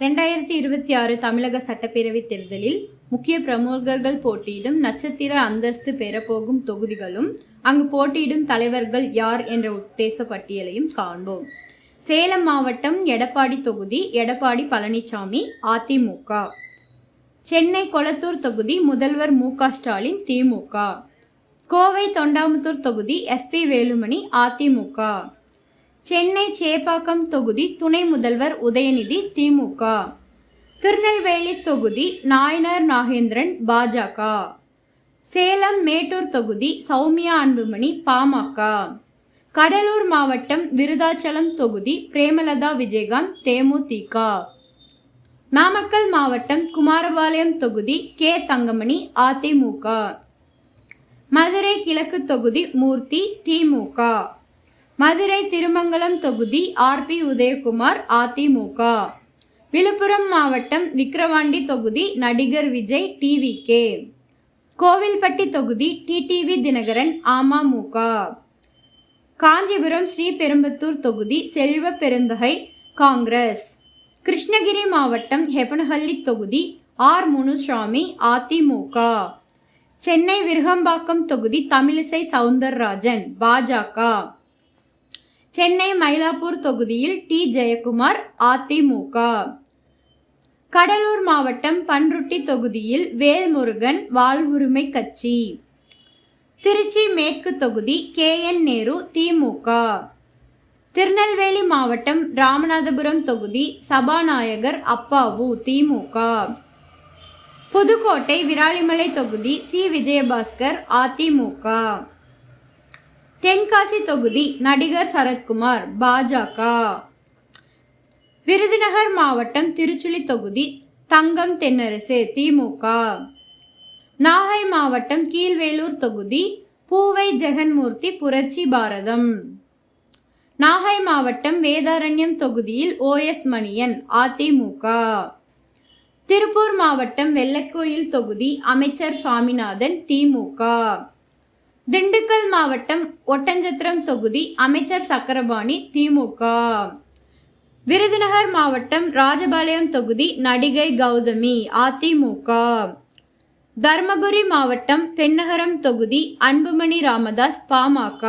ரெண்டாயிரத்தி இருபத்தி ஆறு தமிழக சட்டப்பேரவைத் தேர்தலில் முக்கிய பிரமுகர்கள் போட்டியிடும் நட்சத்திர அந்தஸ்து பெறப்போகும் தொகுதிகளும் அங்கு போட்டியிடும் தலைவர்கள் யார் என்ற உத்தேச பட்டியலையும் காண்போம். சேலம் மாவட்டம் எடப்பாடி தொகுதி எடப்பாடி பழனிசாமி அதிமுக. சென்னை கொளத்தூர் தொகுதி முதல்வர் மு க ஸ்டாலின் திமுக. கோவை தொண்டாமுத்தூர் தொகுதி எஸ்பி வேலுமணி அதிமுக. சென்னை சேப்பாக்கம் தொகுதி துணை முதல்வர் உதயநிதி திமுக. திருநெல்வேலி தொகுதி நாயனார் நாகேந்திரன் பாஜக. சேலம் மேட்டூர் தொகுதி சௌமியா அன்புமணி பாமக. கடலூர் மாவட்டம் விருதாச்சலம் தொகுதி பிரேமலதா விஜயகாந்த் தேமுதிக. நாமக்கல் மாவட்டம் குமாரபாளையம் தொகுதி கே. தங்கமணி அதிமுக. மதுரை கிழக்கு தொகுதி மூர்த்தி திமுக. மதுரை திருமங்கலம் தொகுதி ஆர்பி உதயகுமார் அதிமுக. விழுப்புரம் மாவட்டம் விக்கிரவாண்டி தொகுதி நடிகர் விஜய் டிவிகே கோவில்பட்டி தொகுதி டிடிவி தினகரன் அமமுக. காஞ்சிபுரம் ஸ்ரீபெரும்புத்தூர் தொகுதி செல்வ பெருந்தகை காங்கிரஸ். கிருஷ்ணகிரி மாவட்டம் ஹெப்பனஹள்ளி தொகுதி ஆர். முனுசாமி அதிமுக. சென்னை விருகம்பாக்கம் தொகுதி தமிழிசை சவுந்தரராஜன் பாஜக. சென்னை மயிலாப்பூர் தொகுதியில் டி. ஜெயக்குமார் அதிமுக. கடலூர் மாவட்டம் பன்ருட்டி தொகுதியில் வேல்முருகன் வாழ்வுரிமை கட்சி. திருச்சி மேற்கு தொகுதி கே. என். நேரு திமுக திருநெல்வேலி மாவட்டம் ராமநாதபுரம் தொகுதி சபாநாயகர் அப்பாவு திமுக புதுக்கோட்டை விராலிமலை தொகுதி சி. விஜயபாஸ்கர் அதிமுக தென்காசி தொகுதி நடிகர் சரத்குமார் பாஜக விருதுநகர் மாவட்டம் திருச்சுழி தொகுதி தங்கம் தென்னரசு திமுக. நாகை மாவட்டம் கீழ்வேலூர் தொகுதி பூவை ஜெகன்மூர்த்தி புரட்சி பாரதம். நாகை மாவட்டம் வேதாரண்யம் தொகுதியில் ஓஎஸ் மணியன் அதிமுக. திருப்பூர் மாவட்டம் வெள்ளக்கோயில் தொகுதி அமைச்சர் சாமிநாதன் திமுக. திண்டுக்கல் மாவட்டம் ஒட்டஞ்சத்திரம் தொகுதி அமைச்சர் சக்கரபாணி திமுக. விருதுநகர் மாவட்டம் ராஜபாளையம் தொகுதி நடிகை கௌதமி அதிமுக. தருமபுரி மாவட்டம் பெண்ணகரம் தொகுதி அன்புமணி ராமதாஸ் பாமக.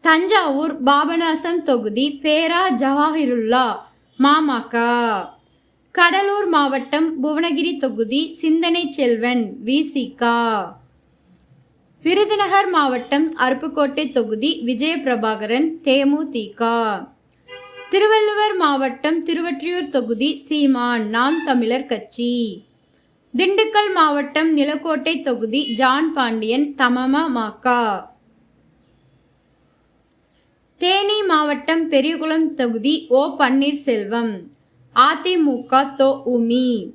தஞ்சாவூர் பாபநாசம் தொகுதி பேரா ஜவாஹிருல்லா மாமக கடலூர் மாவட்டம் புவனகிரி தொகுதி சிந்தனை செல்வன் விசிகா. விருதுநகர் மாவட்டம் அருப்புக்கோட்டை தொகுதி விஜயபிரபாகரன் தேமுதிக. திருவள்ளுவர் மாவட்டம் திருவற்றியூர் தொகுதி சீமான் நாம் தமிழர் கட்சி. திண்டுக்கல் மாவட்டம் நிலக்கோட்டை தொகுதி ஜான் பாண்டியன் தமமமாக்கா தேனி மாவட்டம் பெரியகுளம் தொகுதி ஓ. பன்னீர்செல்வம் அதிமுக தோ. உமி.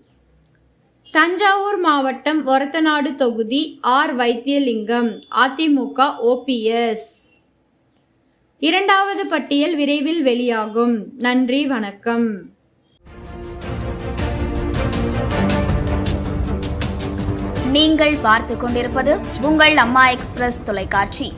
தஞ்சாவூர் மாவட்டம் ஒரத்தநாடு தொகுதி ஆர். வைத்தியலிங்கம் அதிமுக ஓபிஎஸ் இரண்டாவது பட்டியல் விரைவில் வெளியாகும். நன்றி வணக்கம். நீங்கள் பார்த்து கொண்டிருப்பது உங்கள் அம்மா எக்ஸ்பிரஸ் தொலைக்காட்சி.